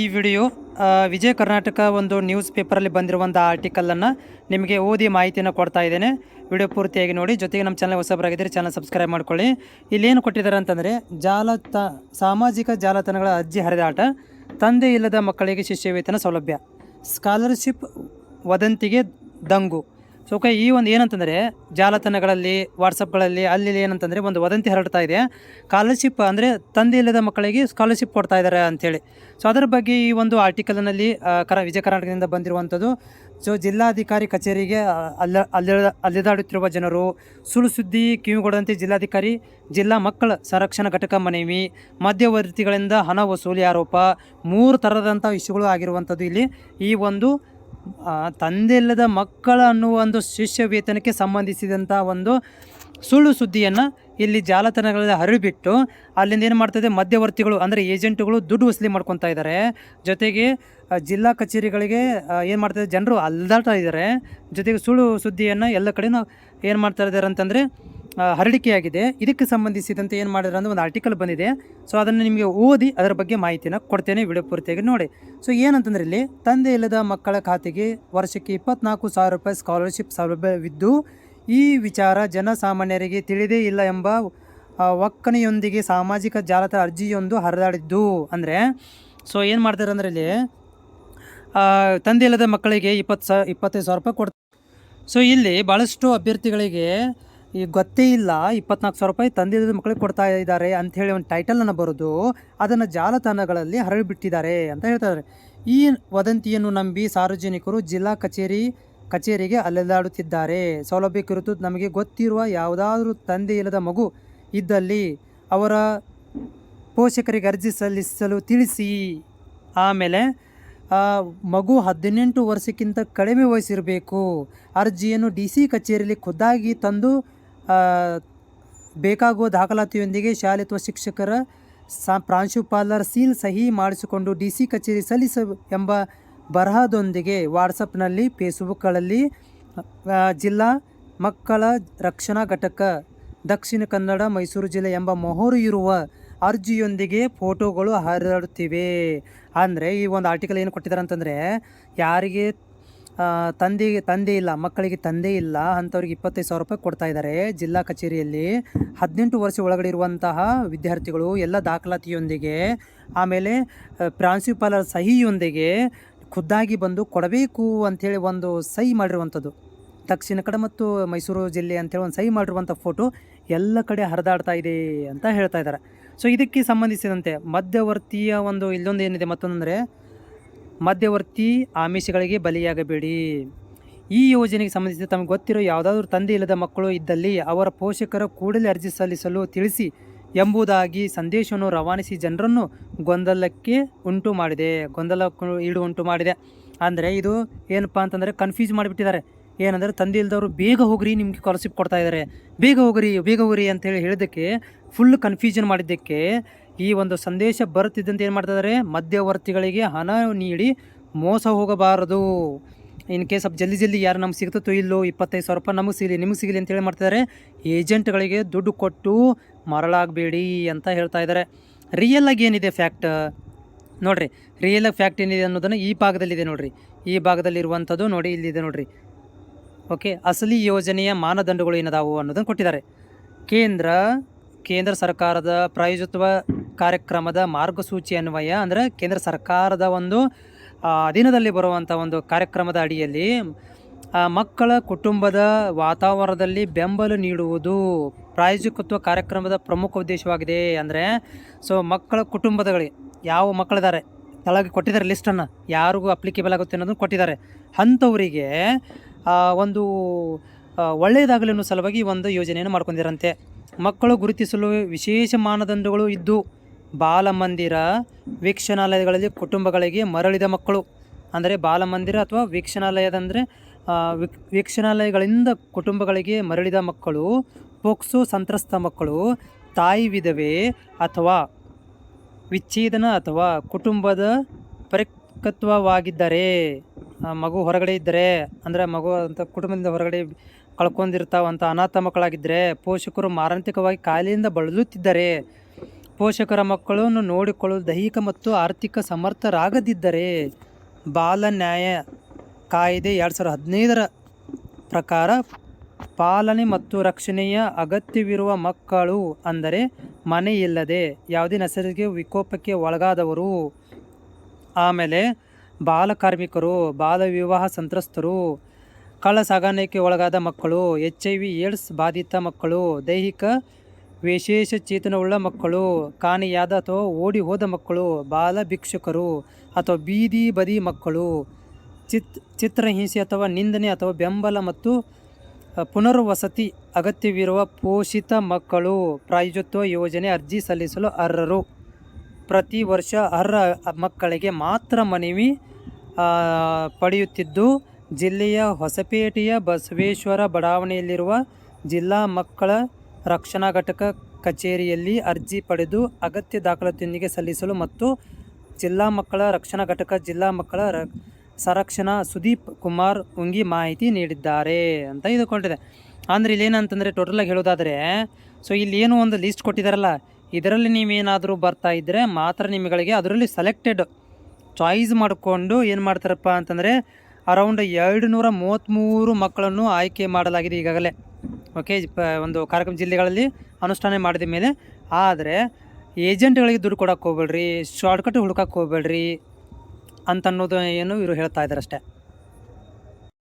ಈ ವಿಡಿಯೋ ವಿಜಯ ಕರ್ನಾಟಕ ಒಂದು ನ್ಯೂಸ್ ಪೇಪರಲ್ಲಿ ಬಂದಿರುವಂಥ ಆರ್ಟಿಕಲನ್ನು ನಿಮಗೆ ಓದಿ ಮಾಹಿತಿಯನ್ನು ಕೊಡ್ತಾ ಇದ್ದೇನೆ. ವಿಡಿಯೋ ಪೂರ್ತಿಯಾಗಿ ನೋಡಿ. ಜೊತೆಗೆ ನಮ್ಮ ಚಾನಲ್ ಹೊಸಬರಾಗಿದ್ದರೆ ಚಾನಲ್ ಸಬ್ಸ್ಕ್ರೈಬ್ ಮಾಡ್ಕೊಳ್ಳಿ. ಇಲ್ಲೇನು ಕೊಟ್ಟಿದ್ದಾರೆ ಅಂತಂದರೆ, ಜಾಲತ, ಸಾಮಾಜಿಕ ಜಾಲತಾಣಗಳ ಅರ್ಜಿ ಹರಿದಾಟ ತಂದೆ ಇಲ್ಲದ ಮಕ್ಕಳಿಗೆ ಶಿಷ್ಯವೇತನ ಸೌಲಭ್ಯ ಸ್ಕಾಲರ್ಶಿಪ್ ವದಂತಿಗೆ ದಂಗು. ಸೊ ಓಕೆ ಈ ಒಂದು ಏನಂತಂದರೆ ಜಾಲತಾಣಗಳಲ್ಲಿ ವಾಟ್ಸಪ್ಗಳಲ್ಲಿ ಅಲ್ಲಿ ಏನಂತಂದರೆ ಒಂದು ವದಂತಿ ಹರಡ್ತಾ ಇದೆ. ಸ್ಕಾಲರ್ಶಿಪ್ ಅಂದರೆ ತಂದೆ ಇಲ್ಲದ ಮಕ್ಕಳಿಗೆ ಸ್ಕಾಲರ್ಶಿಪ್ ಕೊಡ್ತಾ ಇದ್ದಾರೆ ಅಂಥೇಳಿ. ಸೊ ಅದರ ಬಗ್ಗೆ ಈ ಒಂದು ಆರ್ಟಿಕಲ್ನಲ್ಲಿ ಕರ, ವಿಜಯ ಕರ್ನಾಟಕದಿಂದ ಬಂದಿರುವಂಥದ್ದು. ಸೊ ಜಿಲ್ಲಾಧಿಕಾರಿ ಕಚೇರಿಗೆ ಅಲ್ಲ ಅಲ್ಲ ಅಲ್ಲಿದಾಡುತ್ತಿರುವ ಜನರು, ಸುಳ್ಳು ಸುದ್ದಿ ಕಿವಿಗೊಡದಂತೆ ಜಿಲ್ಲಾಧಿಕಾರಿ, ಜಿಲ್ಲಾ ಮಕ್ಕಳ ಸಂರಕ್ಷಣಾ ಘಟಕ ಮನವಿ, ಮಧ್ಯವರ್ತಿಗಳಿಂದ ಹಣ ವಸೂಲಿ ಆರೋಪ, ಮೂರು ಥರದಂಥ ಇಶ್ಯೂಗಳು ಆಗಿರುವಂಥದ್ದು ಇಲ್ಲಿ. ಈ ಒಂದು ಆ, ತಂದೆ ಇಲ್ಲದ ಮಕ್ಕಳ ಅನ್ನುವ ಒಂದು ಶಿಷ್ಯ ವೇತನಕ್ಕೆ ಸಂಬಂಧಿಸಿದಂಥ ಒಂದು ಸುಳ್ಳು ಸುದ್ದಿಯನ್ನು ಇಲ್ಲಿ ಜಾಲತಾಣಗಳಲ್ಲಿ ಹರಿಬಿಟ್ಟು ಅಲ್ಲಿಂದ ಏನು ಮಾಡ್ತದೆ ಮಧ್ಯವರ್ತಿಗಳು ಅಂದರೆ ಏಜೆಂಟ್ಗಳು ದುಡ್ಡು ವಸೂಲಿ ಮಾಡ್ಕೊತಾ ಇದ್ದಾರೆ ಜೊತೆಗೆ ಜಿಲ್ಲಾ ಕಚೇರಿಗಳಿಗೆ ಏನು ಮಾಡ್ತಾ ಜನರು ಅಲ್ದಾಡ್ತಾ ಇದ್ದಾರೆ ಜೊತೆಗೆ ಸುಳ್ಳು ಸುದ್ದಿಯನ್ನು ಎಲ್ಲ ಕಡೆನೂ ಏನು ಮಾಡ್ತಾ ಇದ್ದಾರೆ ಅಂತಂದರೆ ಹರಡಿಕೆಯಾಗಿದೆ. ಇದಕ್ಕೆ ಸಂಬಂಧಿಸಿದಂತೆ ಏನು ಮಾಡಿದ್ರು ಅಂದರೆ ಒಂದು ಆರ್ಟಿಕಲ್ ಬಂದಿದೆ. ಸೊ ಅದನ್ನು ನಿಮಗೆ ಓದಿ ಅದರ ಬಗ್ಗೆ ಮಾಹಿತಿನ ಕೊಡ್ತೇನೆ ವಿಡಿಯೋ ಪೂರ್ತಿಯಾಗಿ ನೋಡಿ. ಸೊ ಏನಂತಂದ್ರೆ ಇಲ್ಲಿ, ತಂದೆ ಇಲ್ಲದ ಮಕ್ಕಳ ಖಾತೆಗೆ ವರ್ಷಕ್ಕೆ ಇಪ್ಪತ್ನಾಲ್ಕು ಸಾವಿರ ರೂಪಾಯಿ ಸ್ಕಾಲರ್ಶಿಪ್ ಸೌಲಭ್ಯವಿದ್ದು, ಈ ವಿಚಾರ ಜನಸಾಮಾನ್ಯರಿಗೆ ತಿಳಿದೇ ಇಲ್ಲ ಎಂಬ ಒಕ್ಕನೆಯೊಂದಿಗೆ ಸಾಮಾಜಿಕ ಜಾಲತ ಅರ್ಜಿಯೊಂದು ಹರಿದಾಡಿದ್ದು. ಅಂದರೆ ಸೊ ಏನು ಮಾಡ್ತಾರೆ ಅಂದರೆ ಇಲ್ಲಿ ತಂದೆ ಇಲ್ಲದ ಮಕ್ಕಳಿಗೆ ಇಪ್ಪತ್ತು ಸಾ, ಇಪ್ಪತ್ತೈದು ಸಾವಿರ ರೂಪಾಯಿ ಕೊಡ್ತಾರೆ. ಸೊ ಇಲ್ಲಿ ಭಾಳಷ್ಟು ಅಭ್ಯರ್ಥಿಗಳಿಗೆ ಈ ಗೊತ್ತೇ ಇಲ್ಲ, ಇಪ್ಪತ್ನಾಲ್ಕು ಸಾವಿರ ರೂಪಾಯಿ ತಂದಿದ್ದ ಮಕ್ಕಳಿಗೆ ಕೊಡ್ತಾ ಇದ್ದಾರೆ ಅಂಥೇಳಿ ಒಂದು ಟೈಟಲನ್ನು ಬರೆದು ಅದನ್ನು ಜಾಲತಾಣಗಳಲ್ಲಿ ಹರಡಿಬಿಟ್ಟಿದ್ದಾರೆ ಅಂತ ಹೇಳ್ತಾರೆ ಈ ವದಂತಿಯನ್ನು ನಂಬಿ ಸಾರ್ವಜನಿಕರು ಜಿಲ್ಲಾ ಕಚೇರಿ, ಕಚೇರಿಗೆ ಅಲೆದಾಡುತ್ತಿದ್ದಾರೆ. ಸೌಲಭ್ಯ ಕುರಿತು ನಮಗೆ ಗೊತ್ತಿರುವ ಯಾವುದಾದ್ರೂ ತಂದೆ ಇಲ್ಲದ ಮಗು ಇದ್ದಲ್ಲಿ ಅವರ ಪೋಷಕರಿಗೆ ಅರ್ಜಿ ಸಲ್ಲಿಸಲು ತಿಳಿಸಿ. ಆಮೇಲೆ ಮಗು ಹದಿನೆಂಟು ವರ್ಷಕ್ಕಿಂತ ಕಡಿಮೆ ವಯಸ್ಸಿರಬೇಕು. ಅರ್ಜಿಯನ್ನು ಡಿ ಸಿ ಕಚೇರಿಯಲ್ಲಿ ಖುದ್ದಾಗಿ ತಂದು ಬೇಕಾಗುವ ದಾಖಲಾತಿಯೊಂದಿಗೆ ಶಾಲೆ ಅಥವಾ ಶಿಕ್ಷಕರ ಸಾ, ಪ್ರಾಂಶುಪಾಲರ ಸೀಲ್ ಸಹಿ ಮಾಡಿಸಿಕೊಂಡು ಡಿ ಸಿ ಕಚೇರಿ ಸಲ್ಲಿಸ ಎಂಬ ಬರಹದೊಂದಿಗೆ ವಾಟ್ಸಪ್ನಲ್ಲಿ, ಫೇಸ್ಬುಕ್ಗಳಲ್ಲಿ ಜಿಲ್ಲಾ ಮಕ್ಕಳ ರಕ್ಷಣಾ ಘಟಕ, ದಕ್ಷಿಣ ಕನ್ನಡ, ಮೈಸೂರು ಜಿಲ್ಲೆ ಎಂಬ ಮೊಹರು ಇರುವ ಅರ್ಜಿಯೊಂದಿಗೆ ಫೋಟೋಗಳು ಹರಡುತ್ತಿವೆ ಅಂದರೆ ಈ ಒಂದು ಆರ್ಟಿಕಲ್ ಏನು ಕೊಟ್ಟಿದ್ದಾರೆ ಅಂತಂದರೆ, ಯಾರಿಗೆ ತಂದೆಗೆ ತಂದೆ ಇಲ್ಲ, ಮಕ್ಕಳಿಗೆ ತಂದೆ ಇಲ್ಲ ಅಂಥವ್ರಿಗೆ ಇಪ್ಪತ್ತೈದು ಸಾವಿರ ರೂಪಾಯಿ ಕೊಡ್ತಾ ಇದ್ದಾರೆ ಜಿಲ್ಲಾ ಕಚೇರಿಯಲ್ಲಿ. ಹದಿನೆಂಟು ವರ್ಷ ಒಳಗಡೆ ಇರುವಂತಹ ವಿದ್ಯಾರ್ಥಿಗಳು ಎಲ್ಲ ದಾಖಲಾತಿಯೊಂದಿಗೆ, ಆಮೇಲೆ ಪ್ರಾಂಶುಪಾಲರ ಸಹಿಯೊಂದಿಗೆ ಖುದ್ದಾಗಿ ಬಂದು ಕೊಡಬೇಕು ಅಂಥೇಳಿ ಒಂದು ಸಹಿ ಮಾಡಿರುವಂಥದ್ದು. ದಕ್ಷಿಣ ಕಡೆ ಮತ್ತು ಮೈಸೂರು ಜಿಲ್ಲೆ ಅಂತೇಳಿ ಒಂದು ಸಹಿ ಮಾಡಿರುವಂಥ ಫೋಟೋ ಎಲ್ಲ ಕಡೆ ಹರಿದಾಡ್ತಾ ಇದೆ ಅಂತ ಹೇಳ್ತಾ ಇದ್ದಾರೆ. ಸೊ ಇದಕ್ಕೆ ಸಂಬಂಧಿಸಿದಂತೆ ಮಧ್ಯವರ್ತಿಯ ಒಂದು ಇಲ್ಲೊಂದು ಏನಿದೆ ಮತ್ತೊಂದಂದರೆ ಮಧ್ಯವರ್ತಿ ಆಮಿಷಗಳಿಗೆ ಬಲಿಯಾಗಬೇಡಿ. ಈ ಯೋಜನೆಗೆ ಸಂಬಂಧಿಸಿದ ತಮಗೆ ಗೊತ್ತಿರೋ ಯಾವುದಾದ್ರೂ ತಂದೆ ಇಲ್ಲದ ಮಕ್ಕಳು ಇದ್ದಲ್ಲಿ ಅವರ ಪೋಷಕರ ಕೂಡಲೇ ಅರ್ಜಿ ಸಲ್ಲಿಸಲು ತಿಳಿಸಿ ಎಂಬುದಾಗಿ ಸಂದೇಶವನ್ನು ರವಾನಿಸಿ ಜನರನ್ನು ಗೊಂದಲಕ್ಕೆ ಉಂಟು ಮಾಡಿದೆ. ಗೊಂದಲ ಈಡು ಉಂಟು ಮಾಡಿದೆ. ಅಂದರೆ ಇದು ಏನಪ್ಪ ಅಂತಂದರೆ ಕನ್ಫ್ಯೂಸ್ ಮಾಡಿಬಿಟ್ಟಿದ್ದಾರೆ. ಏನಂದರೆ ತಂದೆ ಇಲ್ಲದವರು ಬೇಗ ಹೋಗ್ರಿ, ನಿಮಗೆ ಸ್ಕಾಲರ್ಶಿಪ್ ಕೊಡ್ತಾ ಇದ್ದಾರೆ. ಬೇಗ ಹೋಗ್ರಿ ಬೇಗ ಹೋಗ್ರಿ ಅಂತೇಳಿ ಹೇಳಿದ್ದಕ್ಕೆ ಫುಲ್ ಕನ್ಫ್ಯೂಷನ್ ಮಾಡಿದ್ದಕ್ಕೆ ಈ ಒಂದು ಸಂದೇಶ ಬರುತ್ತಿದ್ದಂತೆ ಏನು ಮಾಡ್ತಿದ್ದಾರೆ? ಮಧ್ಯವರ್ತಿಗಳಿಗೆ ಹಣ ನೀಡಿ ಮೋಸ ಹೋಗಬಾರದು. ಇನ್ ಕೇಸ್ ಸ್ವಲ್ಪ ಜಲ್ದಿ ಜಲ್ದಿ ಯಾರು ನಮ್ಗೆ ಸಿಗ್ತೋ ಇಲ್ಲೋ, ಇಪ್ಪತ್ತೈದು ಸಾವಿರ ರೂಪಾಯಿ ನಮಗೆ ಸಿಗಲಿ, ನಿಮಗೆ ಸಿಗಲಿ ಅಂತೇಳಿ ಮಾಡ್ತಿದ್ದಾರೆ. ಏಜೆಂಟ್ಗಳಿಗೆ ದುಡ್ಡು ಕೊಟ್ಟು ಮರಳಾಗಬೇಡಿ ಅಂತ ಹೇಳ್ತಾ ಇದ್ದಾರೆ. ರಿಯಲ್ ಆಗಿ ಏನಿದೆ ಫ್ಯಾಕ್ಟ್ ನೋಡಿರಿ ರಿಯಲ್ ಆಗಿ ಫ್ಯಾಕ್ಟ್ ಏನಿದೆ ಅನ್ನೋದನ್ನು ಈ ಭಾಗದಲ್ಲಿದೆ ನೋಡಿರಿ. ಈ ಭಾಗದಲ್ಲಿ ಇರುವಂಥದ್ದು ನೋಡಿ, ಇಲ್ಲಿದೆ ನೋಡಿರಿ. ಓಕೆ ಅಸಲಿ ಯೋಜನೆಯ ಮಾನದಂಡಗಳು ಏನದಾವು ಅನ್ನೋದನ್ನು ಕೊಟ್ಟಿದ್ದಾರೆ. ಕೇಂದ್ರ ಕೇಂದ್ರ ಸರ್ಕಾರದ ಪ್ರಾಯೋಜಿತ್ವ ಕಾರ್ಯಕ್ರಮದ ಮಾರ್ಗಸೂಚಿ ಅನ್ವಯ ಅಂದರೆ ಕೇಂದ್ರ ಸರ್ಕಾರದ ಒಂದು ಅಧೀನದಲ್ಲಿ ಬರುವಂಥ ಒಂದು ಕಾರ್ಯಕ್ರಮದ ಅಡಿಯಲ್ಲಿ ಮಕ್ಕಳ ಕುಟುಂಬದ ವಾತಾವರಣದಲ್ಲಿ ಬೆಂಬಲ ನೀಡುವುದು ಪ್ರಾಯೋಜಕತ್ವ ಕಾರ್ಯಕ್ರಮದ ಪ್ರಮುಖ ಉದ್ದೇಶವಾಗಿದೆ ಅಂದರೆ ಸೊ ಮಕ್ಕಳ ಕುಟುಂಬದಗಳಿಗೆ ಯಾವ ಮಕ್ಕಳಿದ್ದಾರೆ ಕೆಳಗೆ ಕೊಟ್ಟಿದ್ದಾರೆ ಲಿಸ್ಟನ್ನು ಯಾರಿಗೂ ಅಪ್ಲಿಕೇಬಲ್ ಆಗುತ್ತೆ ಅನ್ನೋದನ್ನು ಕೊಟ್ಟಿದ್ದಾರೆ. ಅಂಥವರಿಗೆ ಒಂದು ಒಳ್ಳೆಯದಾಗಲಿ ಸಲುವಾಗಿ ಒಂದು ಯೋಜನೆಯನ್ನು ಮಾಡ್ಕೊಂಡಿರಂತೆ ಮಕ್ಕಳು ಗುರುತಿಸಲು ವಿಶೇಷ ಮಾನದಂಡಗಳು ಇದ್ದು ಬಾಲಮಂದಿರ ವೀಕ್ಷಣಾಲಯಗಳಲ್ಲಿ ಕುಟುಂಬಗಳಿಗೆ ಮರಳಿದ ಮಕ್ಕಳು. ಅಂದರೆ ಬಾಲಮಂದಿರ ಅಥವಾ ವೀಕ್ಷಣಾಲಯದಂದರೆ ವೀಕ್, ವೀಕ್ಷಣಾಲಯಗಳಿಂದ ಕುಟುಂಬಗಳಿಗೆ ಮರಳಿದ ಮಕ್ಕಳು, ಪೋಕ್ಸೋ ಸಂತ್ರಸ್ತ ಮಕ್ಕಳು, ತಾಯಿ ವಿಧವೆ ಅಥವಾ ವಿಚ್ಛೇದನ ಅಥವಾ ಕುಟುಂಬದ ಪರಿಕತ್ವವಾಗಿದ್ದರೆ ಮಗು ಹೊರಗಡೆ ಇದ್ದರೆ, ಅಂದರೆ ಮಗು ಅಂತ ಕುಟುಂಬದಿಂದ ಹೊರಗಡೆ ಕಳ್ಕೊಂಡಿರ್ತಾವಂಥ ಅನಾಥ ಮಕ್ಕಳಾಗಿದ್ದರೆ ಪೋಷಕರು ಮಾರಾಂತಿಕವಾಗಿ ಕಾಯಿಲೆಯಿಂದ ಬಳಲುತ್ತಿದ್ದರೆ ಪೋಷಕರ ಮಕ್ಕಳನ್ನು ನೋಡಿಕೊಳ್ಳಲು ದೈಹಿಕ ಮತ್ತು ಆರ್ಥಿಕ ಸಮರ್ಥರಾಗದಿದ್ದರೆ ಬಾಲ ನ್ಯಾಯ ಕಾಯ್ದೆ ಎರಡು ಸಾವಿರದ ಹದಿನೈದರ ಪ್ರಕಾರ ಪಾಲನೆ ಮತ್ತು ರಕ್ಷಣೆಯ ಅಗತ್ಯವಿರುವ ಮಕ್ಕಳು ಅಂದರೆ ಮನೆಯಿಲ್ಲದೆ ಯಾವುದೇ ನೈಸರ್ಗಿಕ ವಿಕೋಪಕ್ಕೆ ಒಳಗಾದವರು. ಆಮೇಲೆ ಬಾಲ ಕಾರ್ಮಿಕರು, ಬಾಲ ವಿವಾಹ ಸಂತ್ರಸ್ತರು ಕಳ್ಳ ಸಾಗಾಣಿಕೆ ಒಳಗಾದ ಮಕ್ಕಳು ಎಚ್ ಐ ವಿ ಏಡ್ಸ್ ಬಾಧಿತ ಮಕ್ಕಳು, ದೈಹಿಕ ವಿಶೇಷ ಚೇತನವುಳ್ಳ ಮಕ್ಕಳು, ಕಾಣೆಯಾದ ಅಥವಾ ಓಡಿ ಹೋದ ಮಕ್ಕಳು, ಬಾಲ ಭಿಕ್ಷುಕರು ಅಥವಾ ಬೀದಿ ಬದಿ ಮಕ್ಕಳು, ಚಿತ್, ಚಿತ್ರಹಿಂಸೆ ಅಥವಾ ನಿಂದನೆ ಅಥವಾ ಬೆಂಬಲ ಮತ್ತು ಪುನರ್ವಸತಿ ಅಗತ್ಯವಿರುವ ಪೋಷಿತ ಮಕ್ಕಳು ಪ್ರಾಯೋಜತ್ವ ಯೋಜನೆ ಅರ್ಜಿ ಸಲ್ಲಿಸಲು ಅರ್ಹರು. ಪ್ರತಿ ವರ್ಷ ಅರ್ಹ ಮಕ್ಕಳಿಗೆ ಮಾತ್ರ ಮನವಿ ಪಡೆಯುತ್ತಿದ್ದು, ಜಿಲ್ಲೆಯ ಹೊಸಪೇಟೆಯ ಬಸವೇಶ್ವರ ಬಡಾವಣೆಯಲ್ಲಿರುವ ಜಿಲ್ಲಾ ಮಕ್ಕಳ ರಕ್ಷಣಾ ಘಟಕ ಕಚೇರಿಯಲ್ಲಿ ಅರ್ಜಿ ಪಡೆದು ಅಗತ್ಯ ದಾಖಲಾತಿಯೊಂದಿಗೆ ಸಲ್ಲಿಸಲು ಮತ್ತು ಜಿಲ್ಲಾ ಮಕ್ಕಳ ರಕ್ಷಣಾ ಘಟಕ ಜಿಲ್ಲಾ ಮಕ್ಕಳ ರ, ಸಂರಕ್ಷಣಾ ಸುದೀಪ್ ಕುಮಾರ್ ಉಂಗಿ ಮಾಹಿತಿ ನೀಡಿದ್ದಾರೆ ಅಂತ ಇದುಕೊಂಡಿದೆ. ಅಂದರೆ ಇಲ್ಲೇನಂತಂದರೆ ಟೋಟಲಾಗಿ ಹೇಳೋದಾದರೆ ಸೊ ಇಲ್ಲಿ ಏನು ಒಂದು ಲಿಸ್ಟ್ ಕೊಟ್ಟಿದ್ದಾರಲ್ಲ ಇದರಲ್ಲಿ ನೀವೇನಾದರೂ ಬರ್ತಾ ಇದ್ದರೆ ಮಾತ್ರ ನಿಮಗಳಿಗೆ ಅದರಲ್ಲಿ ಸೆಲೆಕ್ಟೆಡ್ ಚಾಯ್ಸ್ ಮಾಡಿಕೊಂಡು ಏನು ಮಾಡ್ತಾರಪ್ಪ ಅಂತಂದರೆ ಅರೌಂಡ್ ಎರಡು ನೂರ ಮೂವತ್ತ್ಮೂರು ಮಕ್ಕಳನ್ನು ಆಯ್ಕೆ ಮಾಡಲಾಗಿದೆ ಈಗಾಗಲೇ. ಓಕೆ ಒಂದು ಕಾರ್ಯಕ್ರಮ ಜಿಲ್ಲೆಗಳಲ್ಲಿ ಅನುಷ್ಠಾನ ಮಾಡಿದ ಮೇಲೆ, ಆದರೆ ಏಜೆಂಟ್ಗಳಿಗೆ ದುಡ್ಡು ಕೊಡೋಕೆ ಹೋಗ್ಬೇಡ್ರಿ ಶಾರ್ಟ್ಕಟ್ ಹುಡ್ಕಕ್ಕೆ ಹೋಗ್ಬೇಡ್ರಿ ಅಂತ ಅನ್ನೋದು ಏನು ಇವರು ಹೇಳ್ತಾ ಇದ್ದಾರೆ ಅಷ್ಟೇ.